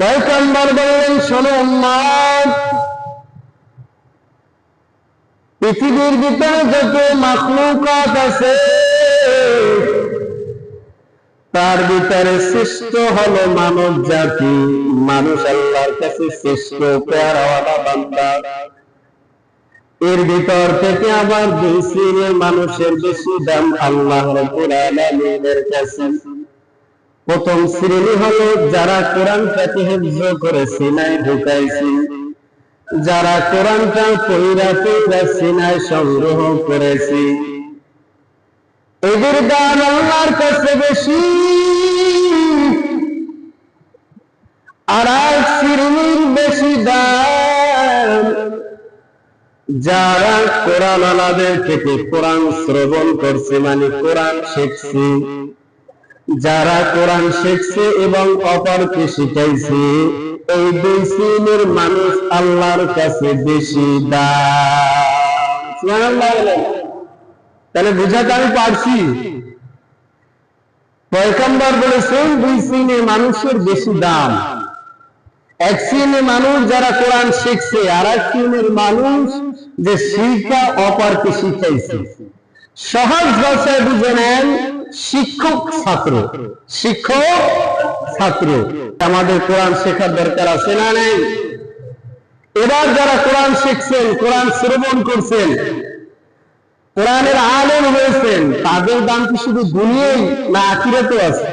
পয়গম্বর বললেন, শোনো পৃথিবীর ভিতরে যত মাখলুকাত আছে, তার ভিতরে শ্রেষ্ঠ হলো মানব জাতি। মানুষ আল্লাহর কাছে শ্রেষ্ঠ, পেয়ারাওয়ালা বান্দা। এর ভিতর থেকে আবার দুই শ্রেণির মানুষের বেশি দাম আল্লাহ কাছে। প্রথম শ্রেণি হলো যারা কোরআন হেফজ করে সিনায় ঢুকাইছে। যারা কোরআনটা পইরা পইরা সিনায় সংগ্রহ করেছে। এদের দান আল্লাহর কাছে বেশি। আর এক শ্রেণির বেশি দাম। যারা কোরআন আলাদের থেকে কোরআন শ্রবণ করছে মানে কোরআন শিখছে। যারা কোরআন শিখছে এবং অপরকে শিখাইছে, এই দুই শ্রেণির মানুষ আল্লাহর কাছে বেশি। তাহলে বুঝাতে আমি পারছি। পয়গম্বর বলেছেন, দুই শ্রেণির মানুষের বেশি দাম। এক শ্রেণির মানুষ যারা কোরআন শিখছে আর এক শ্রেণির মানুষ যে শিক্ষা অপরকে শিখাইছে। সহজ ভাষায় বুঝে নেন শিক্ষক ছাত্র শিক্ষক ছাত্র। আমাদের কোরআন শেখার দরকার আছে না নেই? এবার যারা কোরআন শিখছেন, কোরআন শ্রবণ করছেন, কোরআনের আলেম হয়েছেন, তাদের দাম কি শুধু দুনিয়ায় না আখিরাতেও আছে?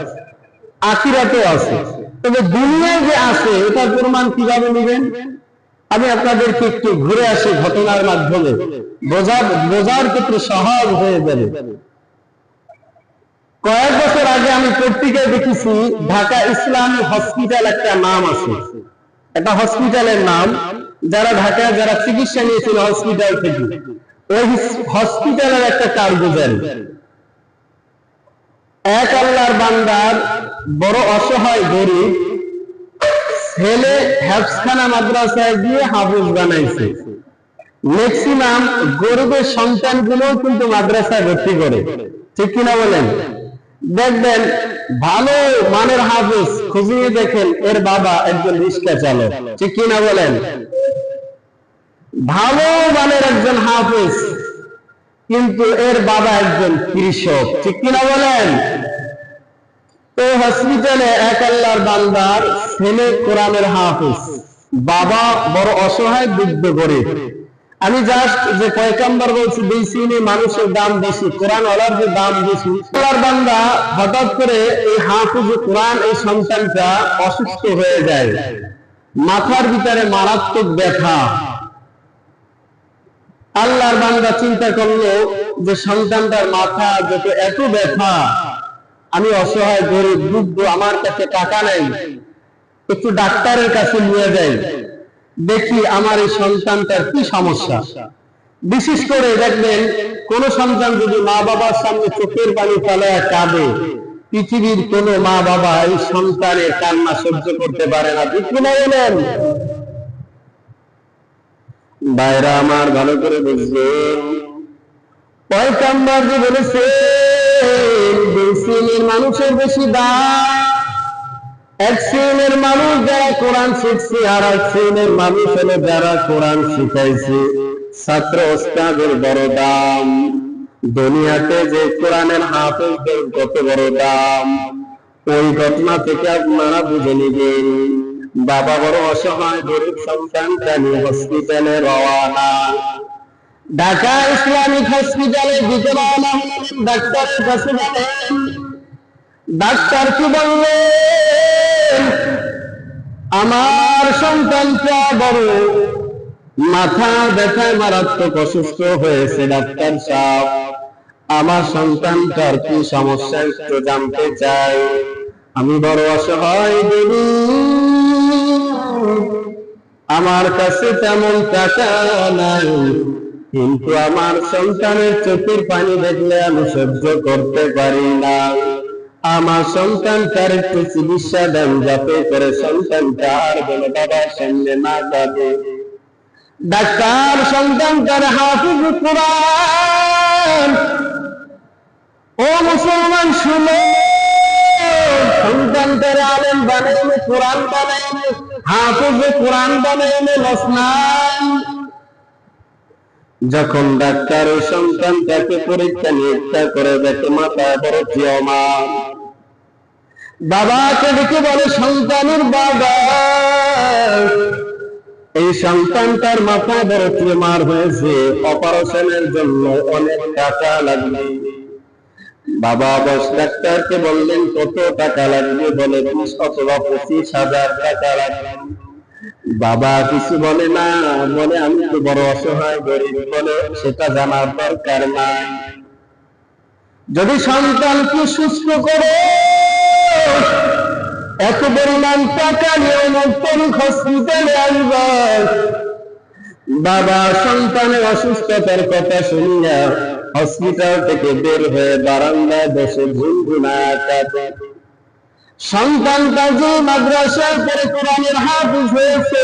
আখিরাতেও আছে। তবে দুনিয়ায় যে আছে, এটার প্রমাণ কীভাবে নেবেন? আমি আপনাদেরকে একটু ঘুরে আসি ঘটনার মাধ্যমে। বোঝার বোঝার ক্ষেত্রে সহজ হয়ে যাবে। কয়েক বছর আগে আমি পত্রিকায় দেখেছি, ঢাকা ইসলামী হসপিটাল একটা নাম আছে। একটা হসপিটালের নাম, যারা ঢাকায় যারা চিকিৎসা নিয়েছিল হসপিটাল থেকে। ওই হসপিটালের একটা কারগুজারি। এক আল্লাহর বান্দার বড় অসহায় গরিব, ছেলে হেফসখানা মাদ্রাসায় দিয়ে হাফিজ বানাইছে। ম্যাক্সিমাম গরিবের সন্তানগুলো কিন্তু মাদ্রাসায় ভর্তি করে। ঠিক কিনা বলেন? দেখবেন ভালো মানের হাফিজ খুঁজিয়ে দেখেন এর বাবা একজন রিক্সা চালক। ঠিক কিনা বলেন? ভালো মানের একজন হাফিজ, কিন্তু এর বাবা একজন কৃষক। ঠিক কিনা বলেন? তো হসপিটালে এক আল্লাহর বান্দার ছেলে কোরআনের হাফিজ। বাবা বড় অসহায় বৃদ্ধ গরিব। আমি জাস্ট যে পয়কাম্বার বলছি, দুই শ্রেণির মানুষের দাম বেশি কোরআন ওলার যে দাম বেশি আল্লাহর বান্দা হঠাৎ করে এই হাফিজ কোরআন, এই সন্তানটা অসুস্থ হয়ে যায়। মাথার ভিতরে মারাত্মক ব্যথা। আল্লাহর বান্দা চিন্তা করল যে সন্তানটার মাথা যত এত ব্যথা। আমি অসহায় গরিব, বৃদ্ধ, আমার কাছে টাকা নাই। একটু ডাক্তারের কাছে নিয়ে যাই। দেখি আমার এই সন্তানটার কি সমস্যা। বিশেষ করে দেখবেন, কোন সন্তান যদি মা বাবার সামনে চোখের পানি ফেলায় কাঁদে, পৃথিবীর কোন মা বাবা এই সন্তানের কান্না সহ্য করতে পারে না। ঠিক কিনা বলেন? বাইরা আমার ভালো করে বুঝবেন। পয়কাম্বার যে বলেছে মানুষের বেশি দাম। এক শ্রেণির মানুষ যারা কোরআন শিখছে, আর এক শ্রেণির মানুষ হলো যারা কোরআন শিখাইছে। ছাত্র ওস্তাদের বড় দাম। দুনিয়াতে যে কোরআনের হাফেজদের কত বড় দাম। ওই ঘটনা থেকে আপনারা বুঝে নিবেন। বাবা বড় অসহায়, গরিব সন্তানটা নিয়ে হসপিটালে রওয়ানা ঢাকা ইসলামিক হসপিটালে দিতে রওনা ডাক্তারের কাছে ডাক্তার কি বললেন আমার সন্তানটা বড়, মাথা ব্যথায় মারাত্মক অসুস্থ হয়েছে, ডাক্তার সাহেব। আমার সন্তানটার কি সমস্যা একটু জানতে চাই। আমি বড় অসহায় দেবী। আমার কাছে তেমন টাকা নাই, কিন্তু আমার সন্তানের চোখের পানি দেখলে আমি সহ্য করতে পারি না। আমার সন্তানটার একটু চিকিৎসা দেন, যাতে করে সন্তানটা আর বলে বাবার সামনে না যাবে। ডাক্তার সন্তানটার হাফিজ কোরআন। ও মুসলমান, শুনো। সন্তানটার আলেম বানাইলে কোরআন বানাইলে হাফেজে কোরআন বানাইলে লস নাই। যখন ডাক্তার ওই সন্তানটাকে পরীক্ষা নিরীক্ষা করে দেখে মাথায় বড় টিয়মার বাবাকে ডেকে বলে, সন্তানের বাবা। এই সন্তানটার মাথায় বড় টিউমার হয়েছে। অপারেশনের জন্য অনেক টাকা লাগবে। বাবা বস ডাক্তারকে বললেন, কত টাকা লাগবে বলে? বিশ অথবা পঁচিশ হাজার টাকা লাগবে। বাবা কিছু বলে, না, বলে আমি তো বড় অসহায়, গরিব বলে সেটা জানার দরকার নাই। যদি সন্তানকে সুস্থ করে এত পরিমাণ টাকা নিয়ে নতুন হসপিটালে আসবার। বাবা সন্তানের অসুস্থতার কথা শুনিয়া হসপিটাল থেকে বের হয়ে বারান্দায় বসে ঝুনঝুনা কাঁদে। সন্তানটা যে মাদ্রাসায় পরে কোরআনের হাফিজ হয়েছে।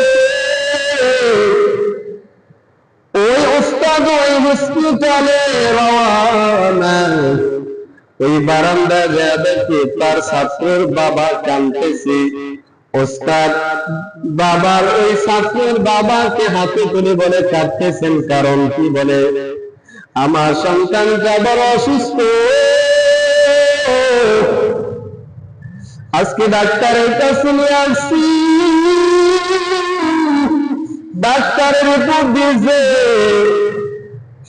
ওই ওস্তাদ ওই হসপিটালে রওয়ানা ওই বারান্দা যা দেখে তার ছাত্রের বাবা কাঁদতেছে। ওস্তাদ, বাবার ওই ছাত্রের বাবাকে হাতে করে বলে, কাঁদতেছেন কারণ কি বলে? আমার সন্তানটা বড় অসুস্থ। আজকে ডাক্তারের কাছে নিয়ে আসছি। ডাক্তারের উপর দিয়েছে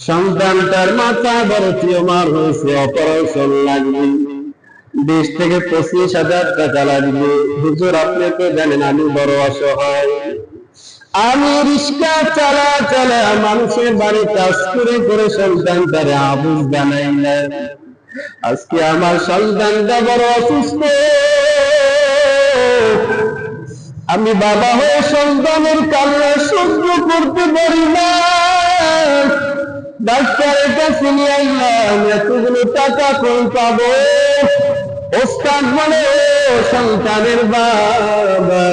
সন্তানটার মাথা বড় টিউমার হয়েছে অপারেশন লাগবে। বিশ থেকে পঁচিশ হাজার টাকা লাগবে। হুজুর, আপনি তো জানেন আমি বড় অসহায়। আমি রিক্সা চালা চালা মানুষের বাড়ি কাজ করে করে সন্তানটারে আবুজ বানাইলাম। আজকে আমার সন্তানটা বড় অসুস্থ। আমি বাবা হয়ে সন্তানের কান্না সহ্য করতে পারি না। ডাক্তারের কাছে নিয়ে আইলাম এতগুলো টাকা কোন পাবো? ওস্তাদ বলে, "ও সন্তানের বাবা,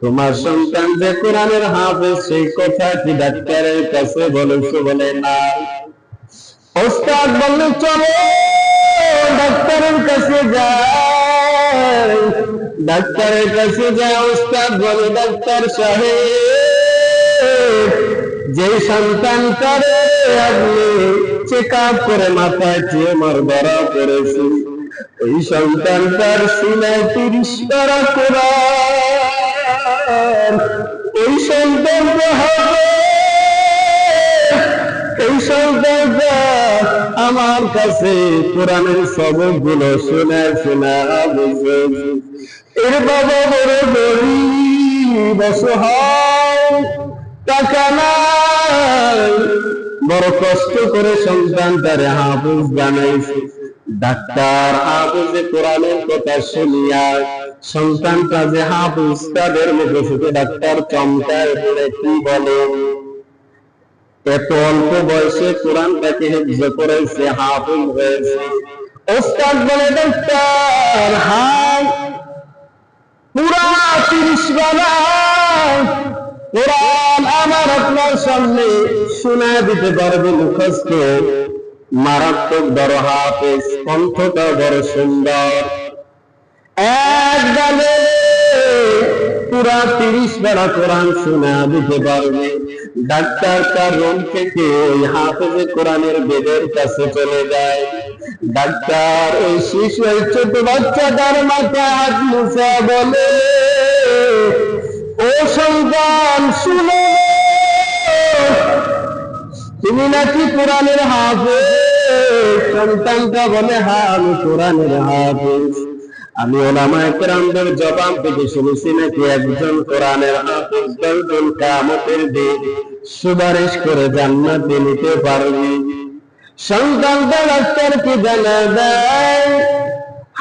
তোমার সন্তান যে কোরআনের হাফেজ, সেই কথা কি ডাক্তারের কাছে বলেছ বলে না? ওস্তাদ বললে, চলো, ডাক্তারের কাছে যাই। ডাক্তারের কাছে যায় ওস্তাদ বলে, ডাক্তার সাহেব, যে সন্তানটারে আপনি চেক আপ করে মাথায় ধরা ওই সন্তানটার সিনায় তিরিশ করা সন্তানটা হবে, এই সন্তানটা আমার কাছে কোরআনের সবকগুলো শোনা শোনা এর বাবা বড় গরিব, অসহায়, টাকা নাই। বড় কষ্ট করে সন্তানটারে হাফুজ বানাইছে। ডাক্তার হাফুজে কোরআনের কথা শুনিয়া সন্তানটা যে হাফুজ, তাদের মুখে শুধু ডাক্তার চমকায় বলে কি বলে? এত অল্প বয়সে কোরআনটাকে হেফজ করেছে, হাফিজ হয়েছে। ওস্তাদ বলে, ডাক্তার, হাই, পুরা তিরিশ বেলা কোরআন আমার সামনে শোনা দিতে পারবে মুখস্থ। মারাত্মক বড় হাফেজ কণ্ঠটা বড় সুন্দর। এক গালে পুরা তিরিশ বেলা কোরআন শোনা দিতে পারবে। ডাক্তার তার রুম থেকে ওই হাফেজে কোরআনের বেদের কাছে চলে যায়। ডাক্তার ওই শিশু, ওই ছোট বাচ্চাটার মাথায় হাত মুছা বলে, ও সন্তান, শুনো। তুমি নাকি কোরআনের হাফেজ? সন্তানটা বলে হ্যাঁ আমি কোরআনের হাফেজ। আমি ওলামায়ে কেরামদের জবাব থেকে শুনেছি নাকি একজন কোরআনের হাফেজ দশজন কামতের দিন সুপারিশ করে জান্নাতে নিতে পারবে। সন্তানটা ডাক্তারকে জানা দেয়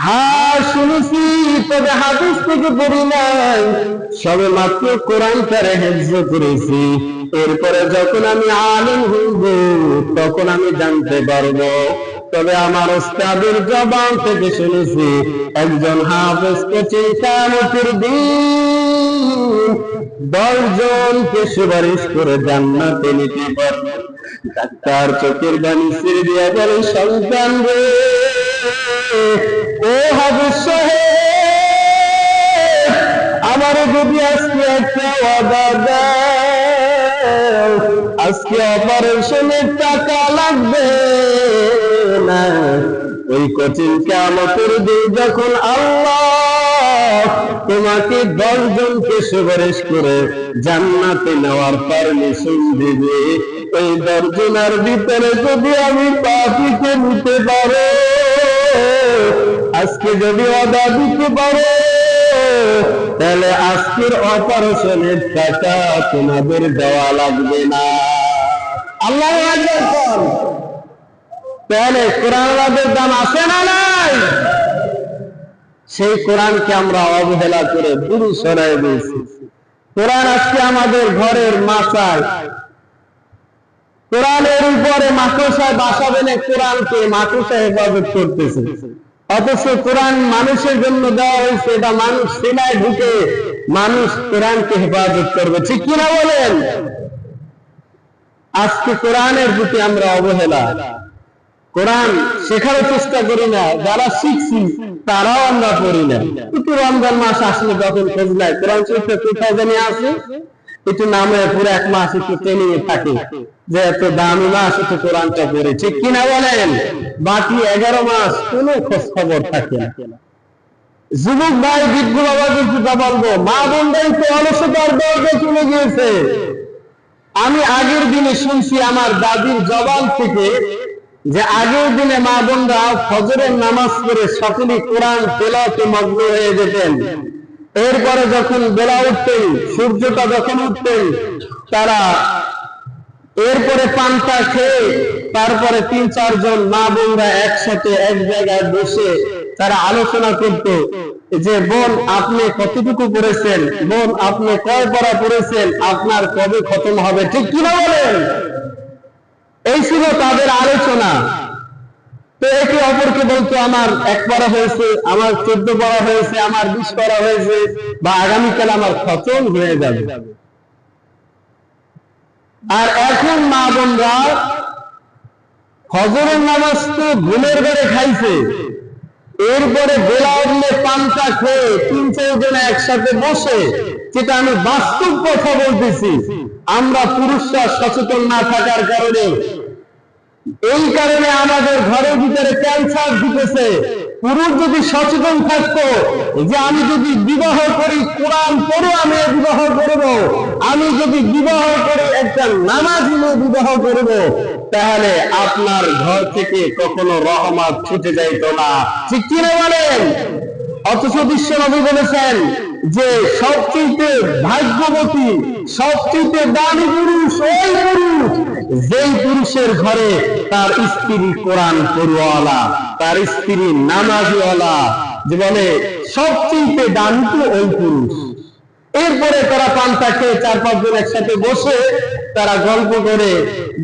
হ্যাঁ শুনেছি, তবে হাদিস থেকে পড়ি নাই। সবে মাত্র কোরআন তারে হেফজ করেছি। এরপরে যখন আমি আলেম হইব, তখন আমি জানতে পারব। তবে আমার ওস্তাদের জবান থেকে শুনেছি, একজন হাফেজকে চিন্তামতির দিন দশ জনকে সুপারিশ করে জান্নাতে নিতে পারবে। ডাক্তার চোখের বাণী ছেড়ে দিয়া বলে, সন্তান রে, ও হাফেজ সাহেব, আমার যদি আজকে একটা ওয়াদা দাও আজকে অপারেশনের টাকা লাগবে না। ওই কঠিন কামতের দিন যখন আল্লাহ তোমাকে দশ জনকে সুপারিশ করে জান্নাতে নেওয়ার পারমিশন দিবে, ওই দশজনের ভিতরে যদি আমি পাপিকে নিতে পারো, আজকে যদি অদা দিতে পারো, তাহলে আজকের অপারেশনের টাকা তোমাদের দেওয়া লাগবে না। আল্লাহ। তাহলে কোরআনের দাম আছে না নাই? সেই কোরআনকে আমরা অবহেলা করে দূরে সরাই দিয়েছি। কোরআন আজকে আমাদের ঘরের মাচায় কোরআনের উপরে মাকড়সায় বাসা বেনে কোরআনকে মাকড়সা হেফাজত করতেছে। অথচ কোরআন মানুষের জন্য দেওয়া হয়েছে, এটা মানুষ সেনায় ঢুকে মানুষ কোরআনকে হেফাজত করবে। ঠিক কিনা বলেন? আজকে কোরআনের প্রতি আমরা অবহেলা। কোরআন শেখারও চেষ্টা করি না, যারা শিখছি তারাও আমরা পড়ি না। কিন্তু রমজান মাস আসলে যখন খোঁজ নেয় কোরআন শরীফটা কোথায় জানি আছে? একটু নামে পুরো এক মাস একটু ট্রেনিং এ থাকে যে এত দামি মাস একটু কোরআনটা পড়ে। ঠিক কিনা বলেন? বাকি এগারো মাস কোনো খোঁজ খবর থাকে না। যুবক ভাই, বৃদ্ধ বাবা কিছুটা বলব, মা বোনরাই তো অলসতার দরজে চলে গিয়েছে। আমি আগের দিনে শুনছি আমার দাদির জবান থেকে যে আগের দিনে মা বোনরা ফজরের নামাজ পড়ে সকলে কোরআন তেলাতে মগ্ন হয়ে যেতেন। এরপরে যখন বেলা উঠতেন সূর্যটা যখন উঠতেন তারা এরপরে পান্তা খেয়ে তারপরে তিন চারজন মা বোনরা একসাথে এক জায়গায় বসে তারা আলোচনা করত যে, বোন, আপনি কতটুকু পড়েছেন? বোন, আপনি কয় পড়া পড়েছেন? আপনার কবে খতম হবে? ঠিক কিনা বলেন? এই ছিল তাদের আলোচনা। তো একে অপরকে বলতো, আমার এক পড়া হয়েছে, আমার চোদ্দ পড়া হয়েছে, আমার বিশ পড়া হয়েছে, বা আগামীকাল আমার খতম হয়ে যাবে। আর এখন মা বোনরা ফজরের নামাজ তো ঘুমের ঘরে খাইছে। এরপরে বেলা উঠলে পান্তা খেয়ে তিন চারজনে একসাথে বসে, যেটা আমি বাস্তব কথা বলতেছি। আমরা পুরুষরা সচেতন না থাকার কারণে। এই কারণে আমাদের ঘরের ভিতরে ক্যান্সার ঢুকেছে। পুরুষ যদি সচেতন থাকতো যে আমি যদি বিবাহ করি, কোরআন পড়ে আমি বিবাহ করব। আমি যদি বিবাহ করে একটা নামাজি বিবাহ করব, তাহলে আপনার ঘর থেকে কখনো রহমত ছুটে যাইত না। ঠিক কিনা বলেন? অথচ বিশ্ব নবী বলেছেন যে সবচেয়ে ভাগ্যবতী, সবচেয়ে দামি পুরুষ ওই পুরুষ যেই পুরুষের ঘরে তার স্ত্রী কোরআন পড়ুয়ালা, তার স্ত্রী নামাজিওয়ালা, যে বলে সবচেয়ে তো ওই পুরুষ। এরপরে তারা পান্তা খেয়ে চার পাঁচজন একসাথে বসে তারা গল্প করে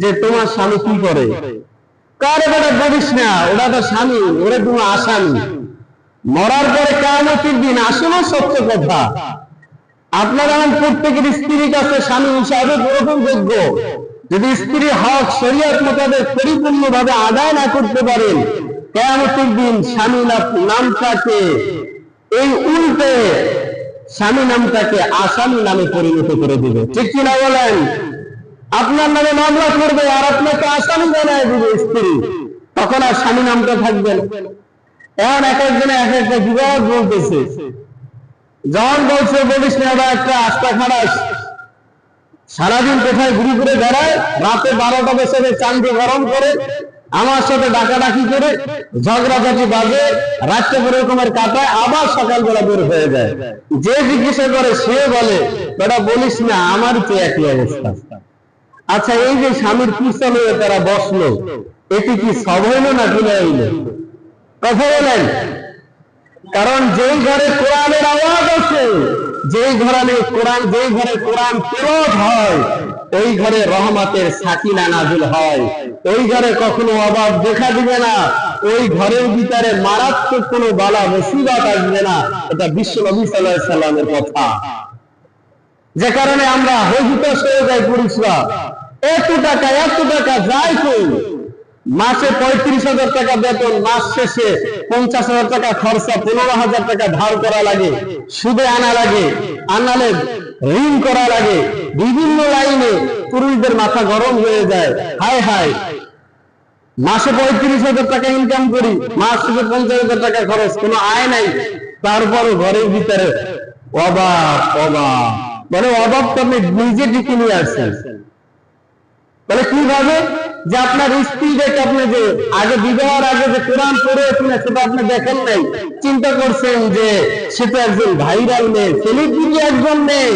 যে, তোমার স্বামী কি করে? কারে বেটা বলিস না ওরা তো স্বামী, ওরা তোমার আসামি। মরার পরে কেমতের দিন আসলে সত্য কথা। আপনার প্রত্যেকের স্ত্রীর কাছে স্বামী হিসাবে গ্রহণযোগ্য। যদি স্ত্রী হক শরীয়ত মোতাবেক পরিপূর্ণ ভাবে আদায় না করতে পারেন কেমতের দিন স্বামী নামটাকে, এই উল্টে স্বামী নামটাকে আসামি নামে পরিণত করে দিবে। ঠিক কিনা বলেন? আপনার নামে মামলা করবে আর আপনাকে আসামি বানায় দিবে স্ত্রী। তখন আর স্বামী নামটা থাকবে না। এখন এক একজনে এক একটা বিবাদ বলতেছে। যখন বলছে, বলিস না একটা আস্থা খারাস সারাদিন কোথায় ঘুরে ঘুরে বেড়ায়, রাতে বারোটা বছরে চান্দি গরম করে, আমার সাথে ডাকাডাকি করে, ঝগড়াঝাটি বাজে, রাত্রে রকমের কাটায়, আবার সকালবেলা বের হয়ে যায়। যে জিজ্ঞাসা করে, সে বলে ওটা বলিস না, আমার তো একই অবস্থা। আচ্ছা এই যে স্বামীর পিছনে তারা বসল, এটি কি সব না কিনে হইল? কথা বলেন। কারণ যেই ঘরে কোরআনের আওয়াজ আছে যেই ঘরে কোরআন যেই ঘরে কোরআন তেলত হয়, ওই ঘরে রহমতের সাকিনা নাজিল হয়। ওই ঘরে কখনো অভাব দেখা দিবে না। ওই ঘরের ভিতরে মারাত্মক কোনো বালা মুসিবত আসবে না। এটা বিশ্ব নবী সাল্লাহ সাল্লামের কথা। যে কারণে আমরা হয়ে যাই পুরুষরা এত টাকা এত টাকা যায় কই মাসে পঁয়ত্রিশ হাজার টাকা বেতন, মাস শেষে পঞ্চাশ হাজার টাকা খরচা, পনেরো হাজার টাকা ধার করা লাগে, সুদে আনা লাগে, আনালে ঋণ করা লাগে। বিভিন্ন লাইনে পুরুষদের মাথা গরম হয়ে যায়। হায় হায়। মাসে পঁয়ত্রিশ হাজার টাকা ইনকাম করি, মাস শেষে পঞ্চাশ হাজার টাকা খরচ, কোনো আয় নাই। তারপরও ঘরের ভিতরে অভাব অভাব মানে অভাব তো আপনি নিজে ডেকে নিয়ে আসছেন তাহলে কীভাবে? যে আপনার স্ত্রী দেখে আপনি যে আগে বিবাহের আগে যে কোরআন পড়ে কিনা সেটা আপনি দেখেন নাই। চিন্তা করছেন যে সেটা একজন ভাইরাল মেয়ে সেলিব্রিটি একজন মেয়ে।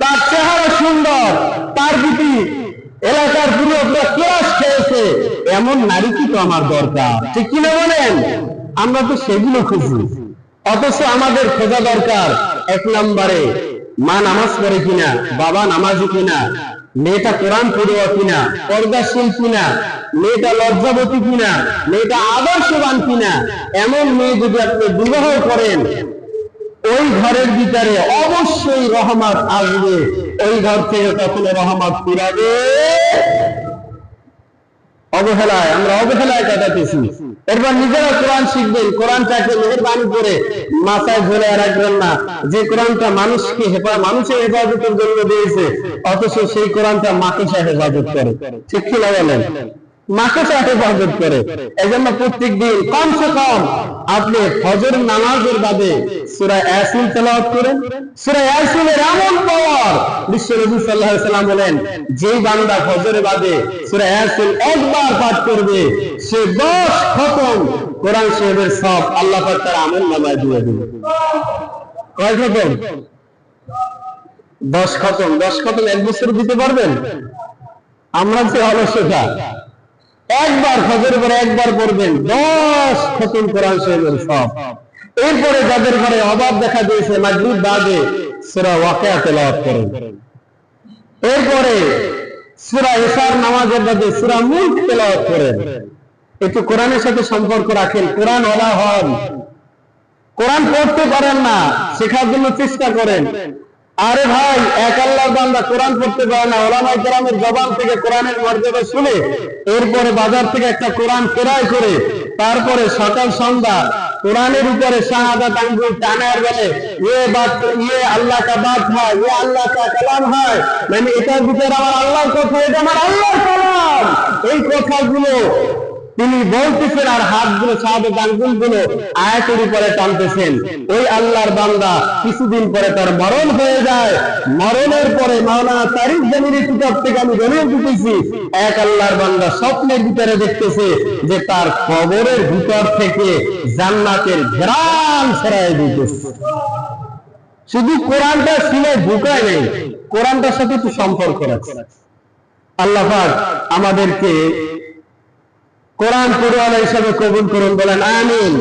তার চেহারা সুন্দর, তার প্রতি এলাকার পুরো ক্লাস খেয়েছে এমন নারী কি তো আমার দরকার? ঠিক কিনা বলেন? আমরা তো সেগুলো খুঁজি। অথচ আমাদের খোঁজা দরকার এক নম্বরে মা নামাজ পড়ে কিনা, বাবা নামাজি কিনা মেয়েটা কোরআন পড়ুয়া কিনা, পর্দাশীল কিনা, মেয়েটা লজ্জাবতী কিনা, মেয়েটা আদর্শবান কিনা, এমন মেয়ে যদি আপনি বিবাহ করেন, ওই ঘরের ভিতরে অবশ্যই রহমত আসবে। ওই ঘর থেকে কখনো রহমত ফিরাবে? অবহেলায়, আমরা অবহেলায় কাটাতেছি। এরপর নিজেরা কোরআন শিখবেন কোরআনটাকে মেহরবানি করে মাথায় ধরে রাখবেন না। যে কোরআনটা মানুষকে হেফা মানুষের হেফাজতের জন্য দিয়েছে, অথচ সেই কোরআনটা মাকে হেফাজত করে। ঠিক কি না বলেন? মাকে এই প্রত্যেক দিন কম আপনি বাদে বান্দা বাদে সূরা একবার পাঠ করবে, সে 10 খতম কোরআন শরীফের সব আল্লাহ তার আমল নামায় দিয়ে দিবে। কয় খতম? 10 খতম। 10 খতম এক বছর দিতে পারবেন? আমরা যে অলসতা। একবার ফজর পরে একবার পড়বেন। 10 খতম কোরআন শরীফের সব। এরপরে যাদের ঘরে অভাব দেখা দিয়েছে, মাগরিব বাদে সূরা ওয়াকিয়া তেলাওয়াত করেন। এরপরে সূরা ইসার নামাজের বাদে সূরা মুলক তেলাওয়াত করেন। একটু কোরআনের সাথে সম্পর্ক রাখেন। কোরআন ওলা হন। কোরআন পড়তে পারেন না, শেখার জন্য চেষ্টা করেন। আরে ভাই, এক আল্লাহর বান্দা কোরআন পড়তে পারে না ওলামাই কেরামের জবান থেকে কোরআনের মর্যাদা শুনে, এরপরে বাজার থেকে একটা কোরআন ক্রয় করে, তারপরে সকাল সন্ধ্যা কোরআনের উপরে শাহাদাত আঙ্গুল টানার বলে ইয়ে বাত ইয়ে আল্লাহ কা বাত হয় ইয়ে আল্লাহ কা কালাম হয় মানে এটার ভিতরে আমার আল্লাহর কথা, এটা আমার আল্লাহর কালাম। এই কথাগুলো তিনি বলতেছেন, আর হাতগুলো শাহাদত আঙ্গুলগুলো আয়াতের উপরে টানতেছেন। ওই আল্লাহর বান্দা কিছুদিন পরে তার মরণ হয়ে যায়। মরণের পরে মাওলানা তারিখ জামিনের কিতাব থেকে আমি জেনে দিতেছি। এক আল্লাহর বান্দা স্বপ্নের ভিতরে দেখতেছে যে তার কবরের ভিতর থেকে জান্নাতের ঘেরান ছড়াই দিতেছে। শুধু কোরআনটা শুনে ঢুকায় নেই, কোরআনটার সাথে একটু সম্পর্ক রাখছে আল্লাহ আমাদেরকে কোরআন পড়ুয়ালা হিসাবে কবুল করুন বলেন আমিন।